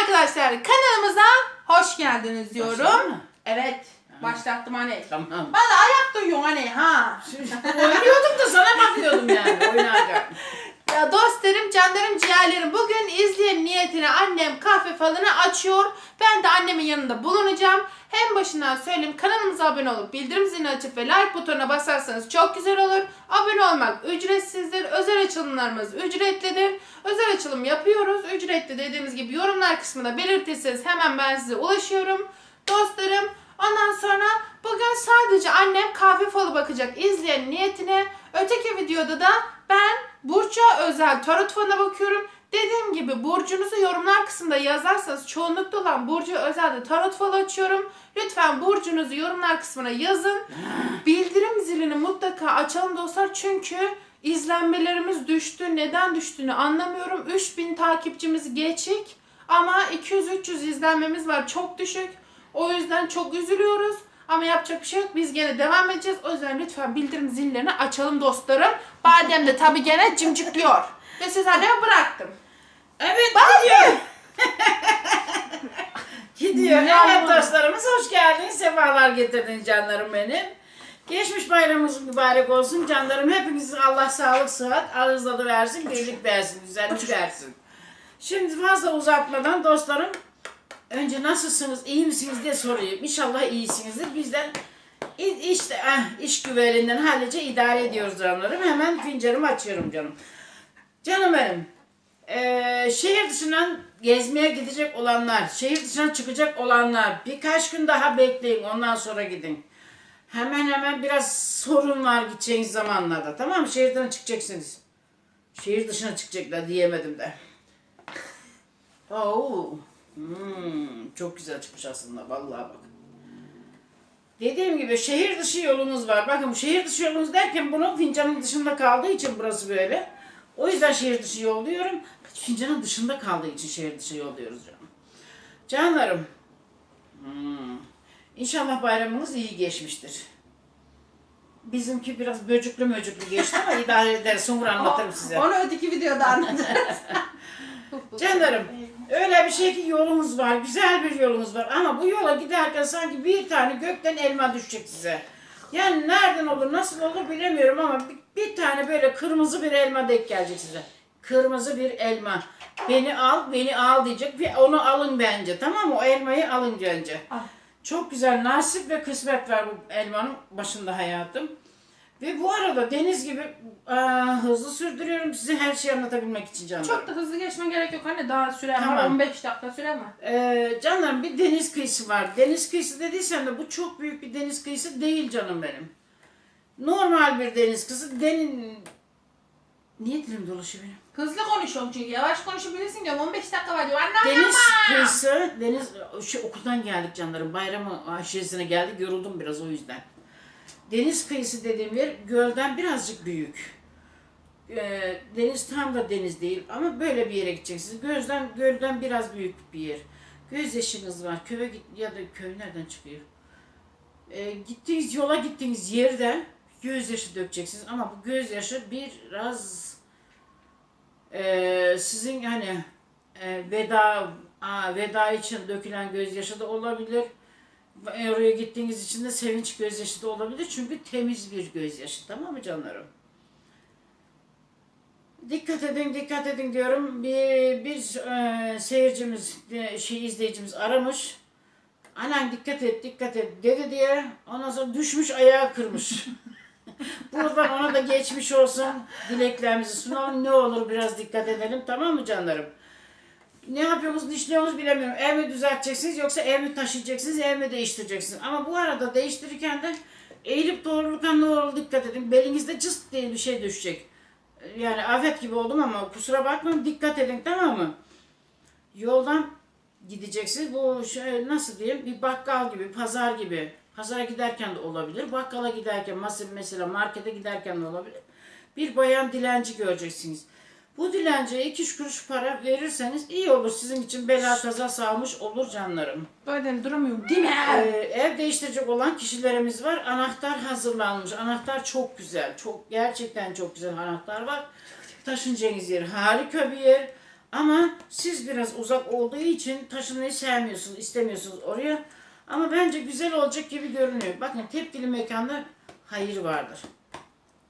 arkadaşlar kanalımıza hoş geldiniz diyorum. Başladın mı? Evet. Başlattım hani. Tamam. Bana ayak duyuyorsun hani ha. Oynuyordum da sana bakıyordum yani oynarken. Ya dostlarım, canlarım, ciğerlerim bugün izleyen niyetine annem kahve falını açıyor. Ben de annemin yanında bulunacağım. Hem başından söyleyeyim kanalımıza abone olup bildirim zilini açıp ve like butonuna basarsanız çok güzel olur. Abone olmak ücretsizdir. Özel açılımlarımız ücretlidir. Özel açılım yapıyoruz. Ücretli dediğimiz gibi yorumlar kısmında belirtirseniz hemen ben size ulaşıyorum. Dostlarım ondan sonra bugün sadece annem kahve falı bakacak izleyen niyetine. Öteki videoda da ben Burç'a özel tarot falına bakıyorum. Dediğim gibi burcunuzu yorumlar kısmında yazarsanız çoğunlukta olan Burcu'ya özel de tarot falı açıyorum. Lütfen burcunuzu yorumlar kısmına yazın. Bildirim zilini mutlaka açalım dostlar çünkü izlenmelerimiz düştü. Neden düştüğünü anlamıyorum. 3000 takipçimiz geçik ama 200-300 izlenmemiz var çok düşük. O yüzden çok üzülüyoruz. Ama yapacak bir şey yok. Biz gene devam edeceğiz. O yüzden lütfen bildirim zillerini açalım dostlarım. Badem de tabii gene cimcikliyor. Ve siz anneme bıraktım. Evet gidiyor. gidiyor. Ne evet ama? dostlarımız hoş geldiniz. Sefalar getirdiniz canlarım benim. Geçmiş bayramımız mübarek olsun canlarım. Hepinize Allah sağlık, sıhhat, ağız tadı versin, birlik versin, güzellik versin. Şimdi fazla uzatmadan dostlarım önce nasılsınız, iyi misiniz diye sorayım. İnşallah iyisinizdir. Bizden işte eh, iş güveninden hallice idare ediyoruz canlarım. Hemen fincanımı açıyorum canım. Canım benim. Ee, şehir dışından gezmeye gidecek olanlar, şehir dışına çıkacak olanlar birkaç gün daha bekleyin ondan sonra gidin. Hemen hemen biraz sorun var gideceğiniz zamanlarda tamam mı? Şehir dışına çıkacaksınız. Şehir dışına çıkacaklar diyemedim de. Oo. Hmm, çok güzel çıkmış aslında vallahi bak. Dediğim gibi şehir dışı yolunuz var. Bakın şehir dışı yolunuz derken bunun fincanın dışında kaldığı için burası böyle. O yüzden şehir dışı yol diyorum. Fincanın dışında kaldığı için şehir dışı yol diyoruz canım. Canlarım. Hmm. İnşallah bayramınız iyi geçmiştir. Bizimki biraz böcüklü möcüklü geçti ama idare ederiz. Sonra anlatırım size. Onu öteki videoda anlatacağız. Canlarım öyle bir şey ki yolumuz var. Güzel bir yolumuz var. Ama bu yola giderken sanki bir tane gökten elma düşecek size. Yani nereden olur nasıl olur bilemiyorum ama bir, bir tane böyle kırmızı bir elma denk gelecek size. Kırmızı bir elma. Beni al, beni al diyecek. ve onu alın bence. Tamam mı? O elmayı alın bence. Al. Çok güzel nasip ve kısmet var bu elmanın başında hayatım. Ve bu arada deniz gibi aa, hızlı sürdürüyorum size her şeyi anlatabilmek için canlarım. Çok da hızlı geçme gerek yok. Hani daha süre var. Tamam. 15 dakika süre mi? Ee, canlarım bir deniz kıyısı var. Deniz kıyısı dediysem de bu çok büyük bir deniz kıyısı değil canım benim. Normal bir deniz kıyısı. Denin... Niye dilim dolaşıyor benim? Hızlı konuşuyorum çünkü. Yavaş konuşabilirsin diyorum. 15 dakika var diyor. Anne Deniz kıyısı, deniz şey, okuldan geldik canlarım. Bayramı aşiresine geldik. Yoruldum biraz o yüzden. Deniz kıyısı dediğim yer gölden birazcık büyük. Ee, deniz tam da deniz değil ama böyle bir yere gideceksiniz. Gözden gölden biraz büyük bir yer. Göz yaşınız var. Köye git ya da köy nereden çıkıyor? Ee, gittiğiniz yola gittiğiniz yerde gözyaşı dökeceksiniz ama bu gözyaşı biraz ee, sizin hani e, veda aa, veda için dökülen gözyaşı da olabilir. Oraya gittiğiniz için de sevinç gözyaşı da olabilir. Çünkü temiz bir gözyaşı. Tamam mı canlarım? Dikkat edin, dikkat edin diyorum. Bir, bir e, seyircimiz, e, şey izleyicimiz aramış. Anan dikkat et, dikkat et dedi diye. Ondan sonra düşmüş, ayağı kırmış. Buradan ona da geçmiş olsun. Dileklerimizi sunalım. Ne olur biraz dikkat edelim. Tamam mı canlarım? Ne yapıyorsunuz, ne işliyorsunuz bilemiyorum. Ev mi düzelteceksiniz yoksa ev mi taşıyacaksınız, ev mi değiştireceksiniz? Ama bu arada değiştirirken de eğilip doğrulurken ne dikkat edin. Belinizde cıst diye bir şey düşecek. Yani afet gibi oldum ama kusura bakmayın dikkat edin tamam mı? Yoldan gideceksiniz. Bu şey, nasıl diyeyim bir bakkal gibi, pazar gibi. Pazara giderken de olabilir. Bakkala giderken, mesela markete giderken de olabilir. Bir bayan dilenci göreceksiniz. Bu dilenciye iki üç kuruş para verirseniz iyi olur. Sizin için bela kaza sağmış olur canlarım. Böyle duramıyorum değil mi? Ee, ev değiştirecek olan kişilerimiz var. Anahtar hazırlanmış. Anahtar çok güzel. Çok gerçekten çok güzel anahtar var. Taşınacağınız yer harika bir yer. Ama siz biraz uzak olduğu için taşınmayı sevmiyorsunuz, istemiyorsunuz oraya. Ama bence güzel olacak gibi görünüyor. Bakın tepkili mekanda hayır vardır.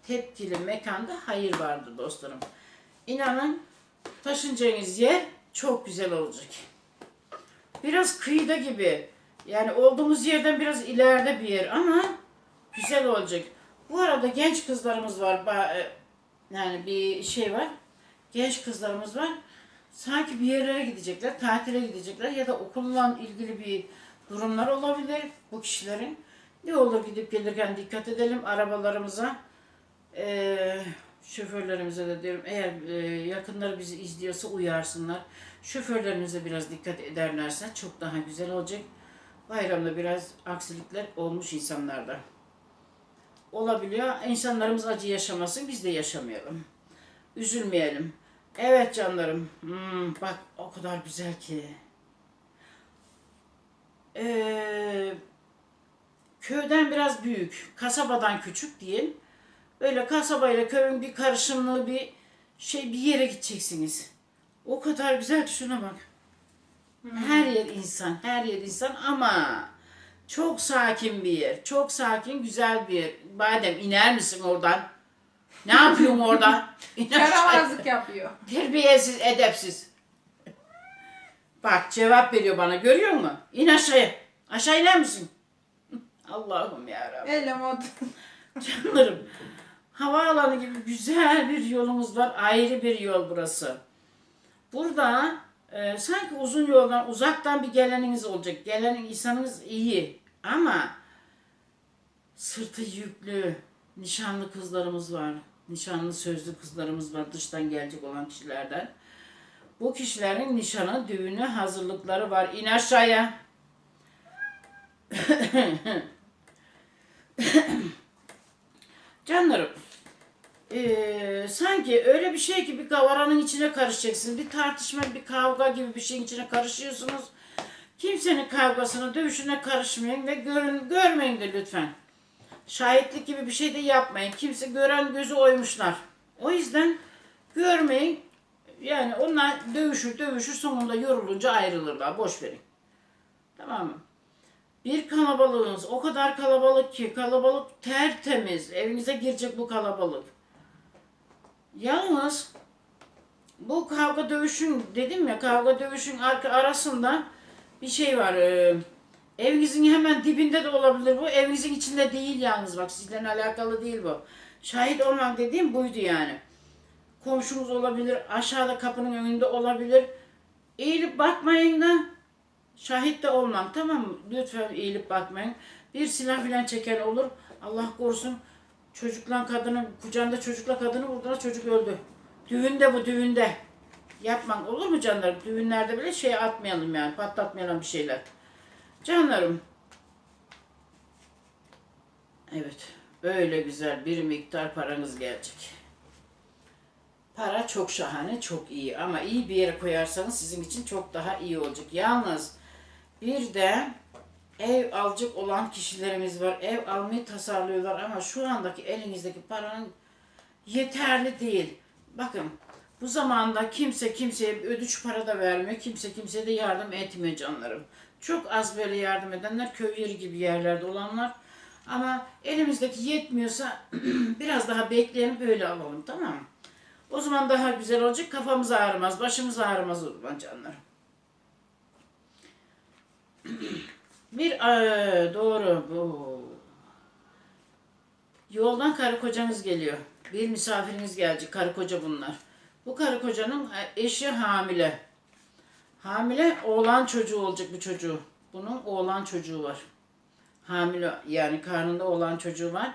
Tepkili mekanda hayır vardır dostlarım. İnanın taşınacağınız yer çok güzel olacak. Biraz kıyıda gibi. Yani olduğumuz yerden biraz ileride bir yer ama güzel olacak. Bu arada genç kızlarımız var. E, Yani bir şey var. Genç kızlarımız var. Sanki bir yerlere gidecekler, tatile gidecekler ya da okulla ilgili bir durumlar olabilir bu kişilerin. Ne olur gidip gelirken dikkat edelim arabalarımıza. Ee, şoförlerimize de diyorum eğer e, yakınları bizi izliyorsa uyarsınlar. Şoförlerimize biraz dikkat ederlerse çok daha güzel olacak. Bayramda biraz aksilikler olmuş insanlarda. Olabiliyor. İnsanlarımız acı yaşamasın, biz de yaşamayalım. Üzülmeyelim. Evet canlarım. Hmm, bak o kadar güzel ki. Ee, köyden biraz büyük, kasabadan küçük diyeyim. Böyle kasabayla köyün bir karışımlığı bir şey bir yere gideceksiniz. O kadar güzel ki şuna bak. Her yer insan, her yer insan ama çok sakin bir yer. Çok sakin, güzel bir yer. Badem iner misin oradan? Ne yapıyorsun orada? Yaramazlık yapıyor. Terbiyesiz, edepsiz. Bak cevap veriyor bana görüyor musun? İn aşağıya. Aşağı iner misin? Allah'ım yarabbim. Elim oldu. Canlarım. Havaalanı gibi güzel bir yolumuz var. Ayrı bir yol burası. Burada e, sanki uzun yoldan uzaktan bir geleniniz olacak. Gelen insanınız iyi. Ama sırtı yüklü nişanlı kızlarımız var. Nişanlı sözlü kızlarımız var dıştan gelecek olan kişilerden. Bu kişilerin nişanı, düğünü, hazırlıkları var. İn aşağıya. Canlarım, eee, sanki öyle bir şey ki bir kavaranın içine karışacaksınız. Bir tartışma, bir kavga gibi bir şeyin içine karışıyorsunuz. Kimsenin kavgasına, dövüşüne karışmayın ve görün, görmeyin de lütfen. Şahitlik gibi bir şey de yapmayın. Kimse gören gözü oymuşlar. O yüzden görmeyin. Yani onlar dövüşür dövüşür sonunda yorulunca ayrılırlar. Boş verin. Tamam mı? Bir kalabalığınız o kadar kalabalık ki kalabalık tertemiz. Evinize girecek bu kalabalık. Yalnız bu kavga dövüşün dedim ya kavga dövüşün arka arasında bir şey var. Ee, evinizin hemen dibinde de olabilir bu. Evinizin içinde değil yalnız bak sizlerle alakalı değil bu. Şahit olmak dediğim buydu yani. Komşunuz olabilir, aşağıda kapının önünde olabilir. Eğilip bakmayın da Şahit de olmam tamam mı? Lütfen eğilip bakmayın. Bir silah filan çeken olur. Allah korusun çocukla kadını, kucağında çocukla kadını vurdular çocuk öldü. Düğünde bu düğünde. Yapman olur mu canlarım? Düğünlerde bile şey atmayalım yani patlatmayalım bir şeyler. Canlarım. Evet. Böyle güzel bir miktar paranız gelecek. Para çok şahane, çok iyi ama iyi bir yere koyarsanız sizin için çok daha iyi olacak. Yalnız bir de ev alacak olan kişilerimiz var. Ev almayı tasarlıyorlar ama şu andaki elinizdeki paranın yeterli değil. Bakın bu zamanda kimse kimseye ödüç para da vermiyor. Kimse kimseye de yardım etmiyor canlarım. Çok az böyle yardım edenler köy yeri gibi yerlerde olanlar. Ama elimizdeki yetmiyorsa biraz daha bekleyelim böyle alalım tamam mı? O zaman daha güzel olacak. Kafamız ağrımaz, başımız ağrımaz o zaman canlarım. Bir eee, doğru bu. Yoldan karı kocanız geliyor. Bir misafiriniz gelecek. Karı koca bunlar. Bu karı kocanın e, eşi hamile. Hamile oğlan çocuğu olacak bu çocuğu. Bunun oğlan çocuğu var. Hamile yani karnında oğlan çocuğu var.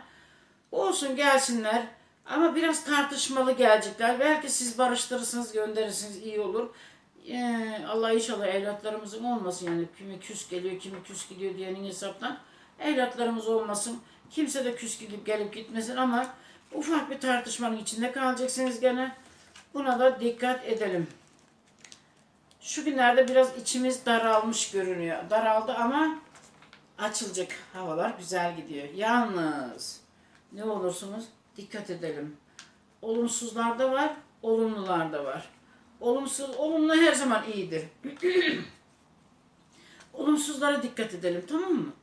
Olsun gelsinler. Ama biraz tartışmalı gelecekler. Belki siz barıştırırsınız, gönderirsiniz iyi olur. Ee, Allah inşallah evlatlarımızın olmasın yani kimi küs geliyor, kimi küs gidiyor diyenin hesaptan. Evlatlarımız olmasın. Kimse de küs gidip gelip gitmesin ama ufak bir tartışmanın içinde kalacaksınız gene. Buna da dikkat edelim. Şu günlerde biraz içimiz daralmış görünüyor. Daraldı ama açılacak. Havalar güzel gidiyor. Yalnız ne olursunuz dikkat edelim. Olumsuzlar da var, olumlular da var. Olumsuz, olumlu her zaman iyidir. Olumsuzlara dikkat edelim tamam mı?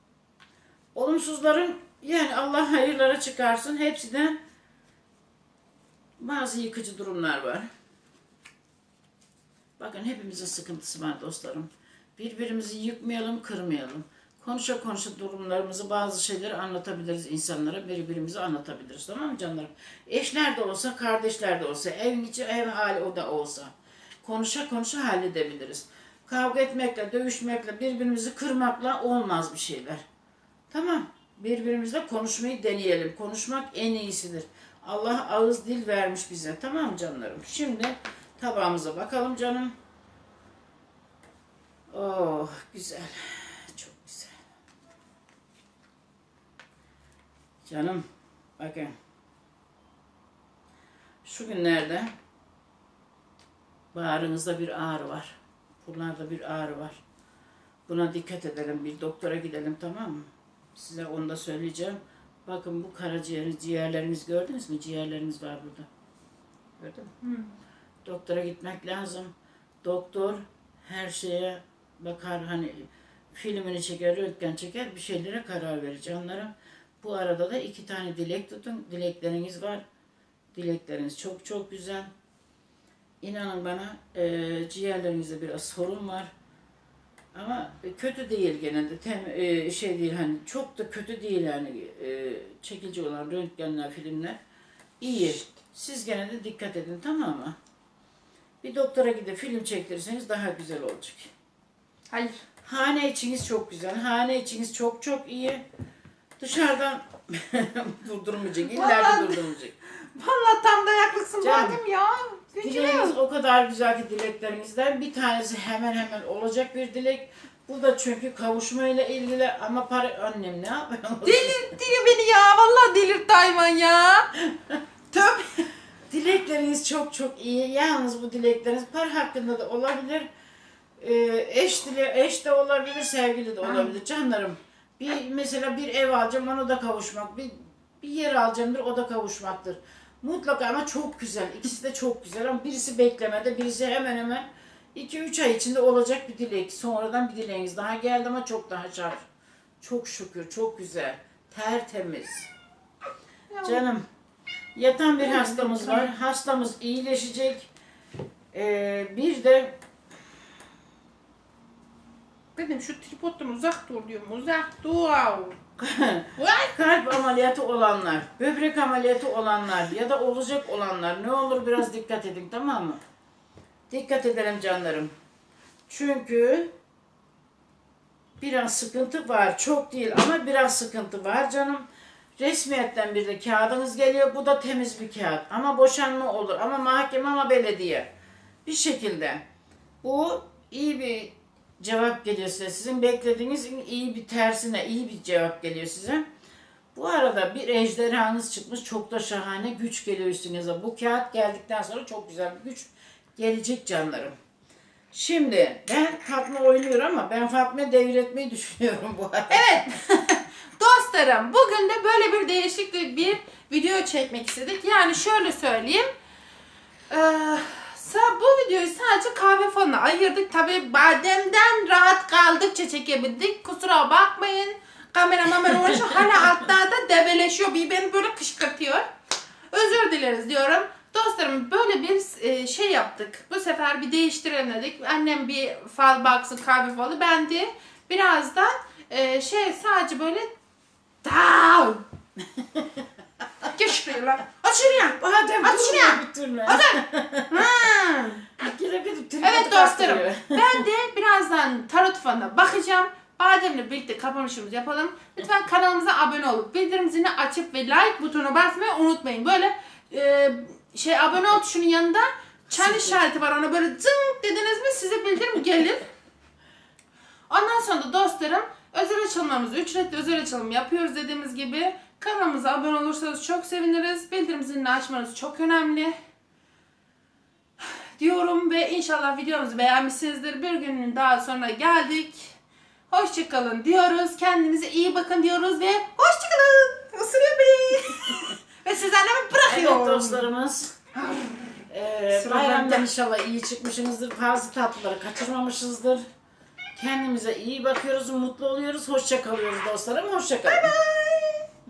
Olumsuzların yani Allah hayırlara çıkarsın. Hepsi de bazı yıkıcı durumlar var. Bakın hepimizin sıkıntısı var dostlarım. Birbirimizi yıkmayalım, kırmayalım. Konuşa konuşa durumlarımızı, bazı şeyleri anlatabiliriz insanlara, birbirimize anlatabiliriz. Tamam mı canlarım? Eşler de olsa, kardeşler de olsa, evin içi ev hali o da olsa. Konuşa konuşa halledebiliriz. Kavga etmekle, dövüşmekle, birbirimizi kırmakla olmaz bir şeyler. Tamam. Birbirimizle konuşmayı deneyelim. Konuşmak en iyisidir. Allah ağız dil vermiş bize. Tamam canlarım? Şimdi tabağımıza bakalım canım. Oh güzel. Çok güzel. Canım bakın. Şu günlerde bağrınızda bir ağrı var. Buralarda bir ağrı var. Buna dikkat edelim. Bir doktora gidelim tamam mı? Size onu da söyleyeceğim. Bakın bu karaciğer, ciğerleriniz gördünüz mü? Ciğerleriniz var burada. Gördün mü? Doktora gitmek lazım. Doktor her şeye bakar hani filmini çeker, röntgen çeker bir şeylere karar verir canlarım. Bu arada da iki tane dilek tutun. Dilekleriniz var. Dilekleriniz çok çok güzel. İnanın bana e, ciğerlerinizde biraz sorun var. Ama kötü değil genelde. Tem, e, şey değil hani çok da kötü değil yani e, çekici olan röntgenler, filmler iyi. Siz gene de dikkat edin tamam mı? Bir doktora gidip film çektirirseniz daha güzel olacak. Hayır. Hane içiniz çok güzel. Hane içiniz çok çok iyi. Dışarıdan durdurmayacak. İlla Vallahi- durdurmayacak. Vallahi tam dayaklıksın Canım. badem ya. Dileğiniz Gücüm. o kadar güzel ki dileklerinizden bir tanesi hemen hemen olacak bir dilek. Bu da çünkü kavuşmayla ilgili ama para annem ne yapıyor? Delirtti beni ya. Vallahi delirtti hayvan ya. Tövbe. Dilekleriniz çok çok iyi. Yalnız bu dilekleriniz para hakkında da olabilir. Ee, eş dile eş de olabilir, sevgili de olabilir. Canlarım. Bir mesela bir ev alacağım, ona da kavuşmak. Bir bir yer alacağımdır, o da kavuşmaktır. Mutlaka ama çok güzel. İkisi de çok güzel ama birisi beklemede, birisi hemen hemen 2-3 ay içinde olacak bir dilek. Sonradan bir dileğiniz daha geldi ama çok daha şart. Çok şükür, çok güzel. Tertemiz. Canım, yatan bir hastamız var. Hastamız iyileşecek. Ee, bir de Dedim şu tripoddan uzak dur diyorum. Uzak dur. Kalp ameliyatı olanlar, böbrek ameliyatı olanlar ya da olacak olanlar ne olur biraz dikkat edin tamam mı? Dikkat edelim canlarım. Çünkü biraz sıkıntı var. Çok değil ama biraz sıkıntı var canım. Resmiyetten bir de kağıdınız geliyor. Bu da temiz bir kağıt. Ama boşanma olur. Ama mahkeme ama belediye. Bir şekilde. Bu iyi bir cevap geliyor size. Sizin beklediğiniz iyi bir tersine iyi bir cevap geliyor size. Bu arada bir ejderhanız çıkmış. Çok da şahane güç geliyor üstünüze. Bu kağıt geldikten sonra çok güzel bir güç gelecek canlarım. Şimdi ben Fatma oynuyor ama ben Fatma'yı devretmeyi düşünüyorum bu arada. Evet. Dostlarım bugün de böyle bir değişik bir video çekmek istedik. Yani şöyle söyleyeyim. Ee, sa- bu videoyu sadece kahve falına ayırdık. Tabi bademden rahat kaldıkça çekebildik. Kusura bakmayın. Kamera mamera uğraşıyor. Hala altlarda da debeleşiyor. Bir beni böyle kışkırtıyor. Özür dileriz diyorum. Dostlarım böyle bir e, şey yaptık. Bu sefer bir değiştirelim dedik. Annem bir fal baksın kahve falı. Ben de birazdan e, şey sadece böyle Down. Geç şuraya lan. Aç şuraya. Aç durmuyor şuraya. Aç. Hmm. Gire gidip Evet dostlarım. Ben de birazdan tarot falına bakacağım. Bademle birlikte kapanışımızı yapalım. Lütfen kanalımıza abone olup bildirim zilini açıp ve like butonu basmayı unutmayın. Böyle e, şey abone ol tuşunun yanında çan işareti var. Ona böyle zınk dediniz mi size bildirim gelir. Ondan sonra da dostlarım özel açılımlarımızı ücretli özel açılım yapıyoruz dediğimiz gibi. Kanalımıza abone olursanız çok seviniriz. Bildirim zilini açmanız çok önemli diyorum ve inşallah videomuzu beğenmişsinizdir. Bir günün daha sonra geldik. Hoşçakalın diyoruz. Kendinize iyi bakın diyoruz ve hoşçakalın. Isırıyor beni. ve sizden hemen bırakıyorum. Evet dostlarımız. Ee, bayramdan inşallah iyi çıkmışsınızdır. Fazla tatlıları kaçırmamışızdır. Kendimize iyi bakıyoruz, mutlu oluyoruz, hoşça kalıyoruz dostlarım. Hoşça kalın.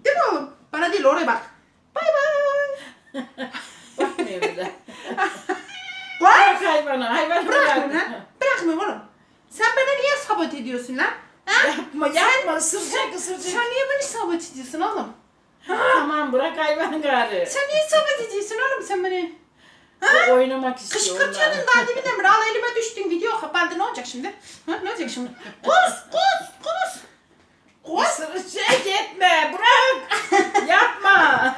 Değil mi oğlum? Bana değil oraya bak. Bay bay. Bakmıyor bir de. Bırak. Bırak hayvanı, Bırak bırak. bunu lan. Bırakmıyorum oğlum. Sen bana niye sabot ediyorsun lan? Ha? Yapma, yapma, ısıracak, ısıracak. Sen niye beni sabot ediyorsun oğlum? Tamam, bırak hayvanı gari. Sen niye sabot ediyorsun oğlum sen beni? O oynamak istiyor. Kışkırtıyordun daha dibine mi? Al elime düştün video kapandı ne olacak şimdi? Ha, ne olacak şimdi? Kus kus kus. Kus. Isıracak etme, bırak. Yapma.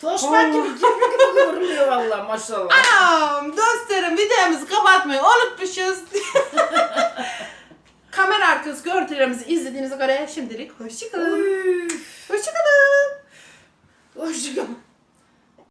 Toşmak gibi kirpi gibi kıvrılıyor valla maşallah. Anam dostlarım videomuzu kapatmayı unutmuşuz. Kamera arkası görüntülerimizi izlediğinize göre şimdilik hoşçakalın. Hoşçakalın. Hoşçakalın.